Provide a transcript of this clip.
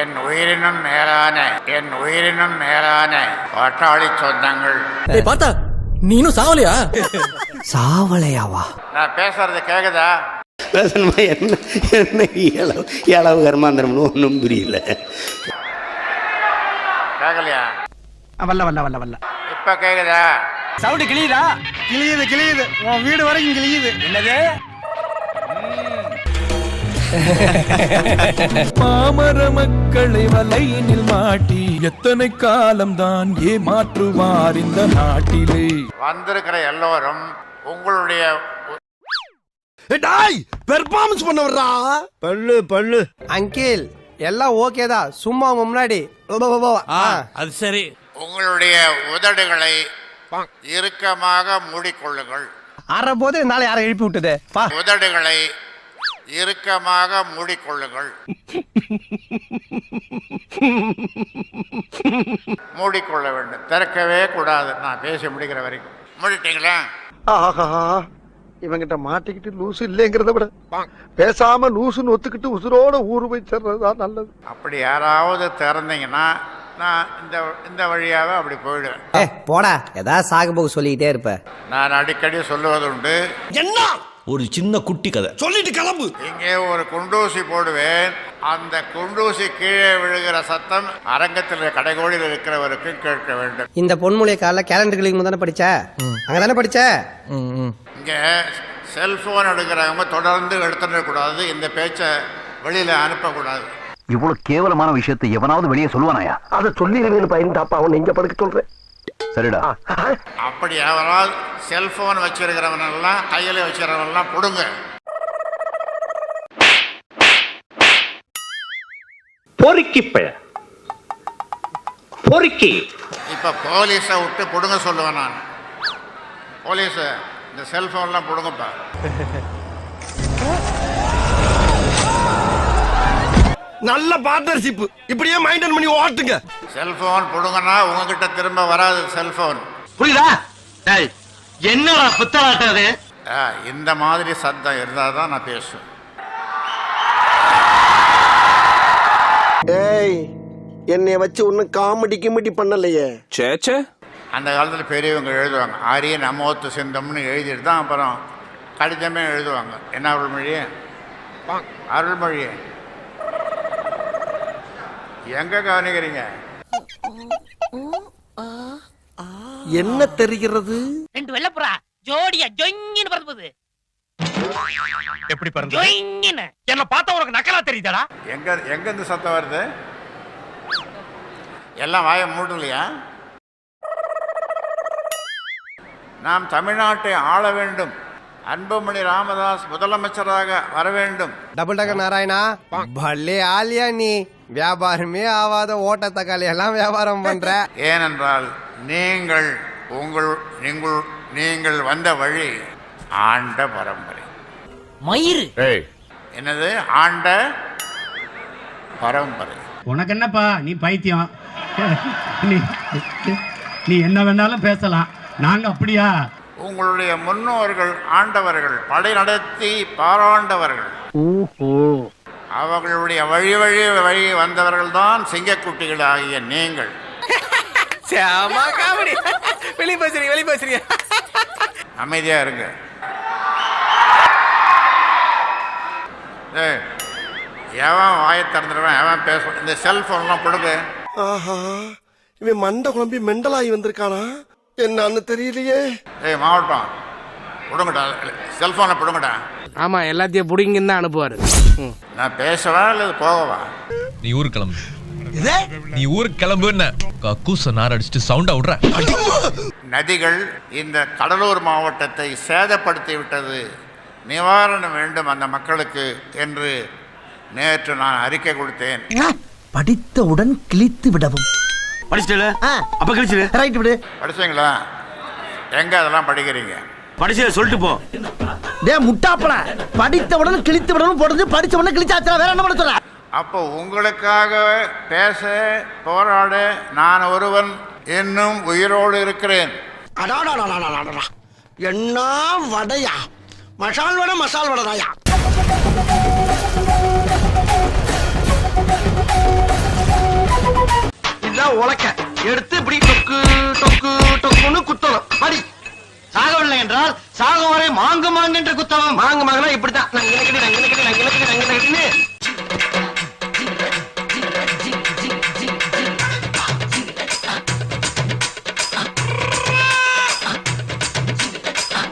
என் உயிரினும் மேலான என் உயிரினும் மேலான பாட்டாளி சொந்தங்கள். ஏய் பார்த்தா நீனும் சாவலையா? சாவலையாவா? நான் பேசுறது கேக்குதா? பேசணுமா? என்ன என்ன இளவு இளவு கர்மாந்திரம்னு ஒன்றும் புரியல. கேட்கலையா வல்ல வல்ல வல்ல வல்ல. இப்ப கேக்குதா? சவுண்டு கிளியுதா கிளியுது கிளியுது உன் வீடு வரைக்கும் கிளியுது என்னது? பாமர மக்களை வலையினில் மாட்டி எத்தனை காலம்தான் ஏமாற்றுவார் இந்த நாட்டிலே? வந்திருக்கிற எல்லோரும் உங்களுடைய டாய் பெர்ஃபார்மன்ஸ் பண்ண வர்றா பல்லு பல்லு. அங்கிள் எல்லாம் ஓகே தான். சும்மா உங்க முன்னாடி. அது சரி. உங்களுடைய உதடுகளை இறுக்கமாக மூடிக்கொள்ளுங்கள். அற போது நாளை யாரை எழுப்பி விட்டது? பா. உதடுகளை இறுக்கமாக மூடிக்கொள்ளுங்கள். மூடிக்கொள்ள வேண்டும். திறக்கவே கூடாது. நான் பேசி முடிக்கிற வரைக்கும். மூடிட்டீங்களா? ஆஹா இவங்கிட்ட மாட்டிக்கிட்டு லூசு இல்லைங்கிறத விட பேசாம லூசுன்னு ஒத்துக்கிட்டு உசுரோட ஊரு போய் சேர்றதுதான் நல்லது. அப்படி யாராவது திறந்தீங்கன்னா நான் இந்த இந்த வழியாவே அப்படி போயிடுவேன். ஏ போடா. ஏதாவது சாகு போக்கு சொல்லிக்கிட்டே இருப்ப. நான் அடிக்கடி சொல்லுவதுண்டு. என்ன? ஒரு சின்ன குட்டி கதை. சொல்லிட்டு கிளம்பு. இங்கே ஒரு குண்டூசி போடுவேன். அந்த குண்டூசி கீழே விழுகிற சத்தம் அரங்கத்தில் கடைகோடியில் இருக்கிறவருக்கு கேட்க வேண்டும். இந்த பொன்மொழியை காலைல கேலண்டர் கிளிக்கு தானே படிச்ச? அங்க தானே படிச்ச? இங்கே செல்போன் எடுக்கிறவங்க தொடர்ந்து எடுத்துடக்கூடாது இந்த பேச்சை வெளியில் அனுப்பக்கூடாது. இவ்வளவு கேவலமான விஷயத்தை எவனாவது வெளியே சொல்லுவானாயா? அதை சொல்லிடுவேன்னு பயந்தாப்பா அவன் இங்க படுக்க சொல்றேன். சரிடா. அப்படி யாராவது செல்போன் வச்சிருக்கிறவனெல்லாம் கையில் வச்சிருக்கிறவனெல்லாம் கொடுங்க. பொறுக்கி பழ பொறுக்கி. இப்போ போலீஸை விட்டு பிடுங்க சொல்லுவேன் நான். போலீஸு இந்த செல்ஃபோன்லாம் பிடுங்கப்பா நல்ல பார்ட்னர்ஷிப் இப்படியே மைண்டன் பண்ணி ஓட்டுங்க. செல்ஃபோன் பிடுங்கன்னா உங்ககிட்ட திரும்ப வராது செல்ஃபோன் புரியுதா? என்னடா புத்தலாட்டம் அது? ஆ, இந்த மாதிரி சத்தம் இருந்தால் தான் நான் பேசுவேன். ஏய் என்னைய வச்சு ஒன்னும் காமெடி கிமெடி பண்ணலையே. அந்த காலத்தில் பெரியவங்க எழுதுவாங்க. ஆரிய நமோத்து சிந்தம்னு எழுதிட்டு தான் அப்புறம் கடிதமே எழுதுவாங்க. என்ன அருள்மொழி அருள்மொழி எங்கே கவனிக்கிறீங்க? என்ன தெரிகிறது? ரெண்டு வெள்ளப்புறா ஜோடியா ஜொங்கின்னு பறந்து எப்படி பறந்து ஜொங்கின்னு. என்ன பார்த்தா உனக்கு நக்கலா தெரியுதாடா. எங்கே எங்கேருந்து சத்தம் வருது? எல்லாம் வாயை மூடலையா நாம் தமிழ்நாட்டை ஆள வேண்டும். அன்புமணி ராமதாஸ் முதலமைச்சராக வர வேண்டும். டபுள் டக்கர் நாராயணா பல்லே ஆலியா நீ. வியாபாரமே ஆவாத ஓட்ட தக்காளி எல்லாம் வியாபாரம் பண்ற. ஏனென்றால் நீங்கள் உங்கள் நீங்கள் நீங்கள் வந்த வழி ஆண்ட பரம்பரை. மயிறு. என்னது? ஆண்ட பரம்பரை. உனக்கு என்னப்பா நீ பைத்தியம். நீ நீ என்ன வேணாலும் பேசலாம். நாங்க அப்படியா? உங்களுடைய முன்னோர்கள் ஆண்டவர்கள் படை நடத்தி பாராண்டவர்கள். அவர்களுடைய வழி வழி வழி வந்தவர்கள் தான் சிங்கக்குட்டிகள் ஆகிய நீங்கள். வெளியே பேசுறீங்க வெளியே பேசுறீங்க. அமைதியா இருங்க. எவன் வாயை திறந்துடுவேன் எவன் பேச இந்த செல்போன்லாம் கொடுங்க ஆஹா இவன் மண்டை குழம்பி மெண்டலாகி வந்திருக்கானா? என்னன்னு தெரியலையே. ஏய் மாவட்டம் பிடுங்கடா செல்போனை பிடுங்கடா. ஆமா எல்லாத்தையும் புடிங்கன்னு தான் அனுப்புவாரு. நான் பேசவா இல்லை போகவா? நீ ஊருக்கு கிளம்பு. நீ ஊருக்கு கிளம்புன்னு கக்கூச நார் அடிச்சுட்டு சவுண்டா விடுற. நதிகள் இந்த கடலூர் மாவட்டத்தை சேதப்படுத்தி விட்டது. நிவாரணம் வேண்டும் அந்த மக்களுக்கு என்று நேற்று நான் அறிக்கை கொடுத்தேன். படித்தவுடன் கிழித்து விடவும். படிச்சிட்டல? அப்ப கழிச்சு ரைட் விடு. படிச்சீங்களா? எங்க அதெல்லாம் படிக்கிறீங்க? படிச்சத சொல்லிட்டு போ. டே முட்டாப்பல. படித்தவுடன் கிழித்து விடவும் போடுறது படிச்ச உடனே கிழிச்சாச்சா வேற என்ன பண்ண சொல்ற? அப்போ உங்களுக்காக பேச போராட நான் ஒருவன் இன்னும் உயிரோடு இருக்கிறேன். என்ன வடையா? மசால் வடை மசால் வடைதாயா எடுத்து இப்படி டொக்கு டொக்கு டொக்குன்னு குத்தணும். படி. சாகவில்லை என்றால் சாகும் வரை மாங்கு மாங்கு என்று குத்தவம் மாங்கு மாங்குனா இப்படித்தான். நான் இலக்கடி நான் இலக்கடி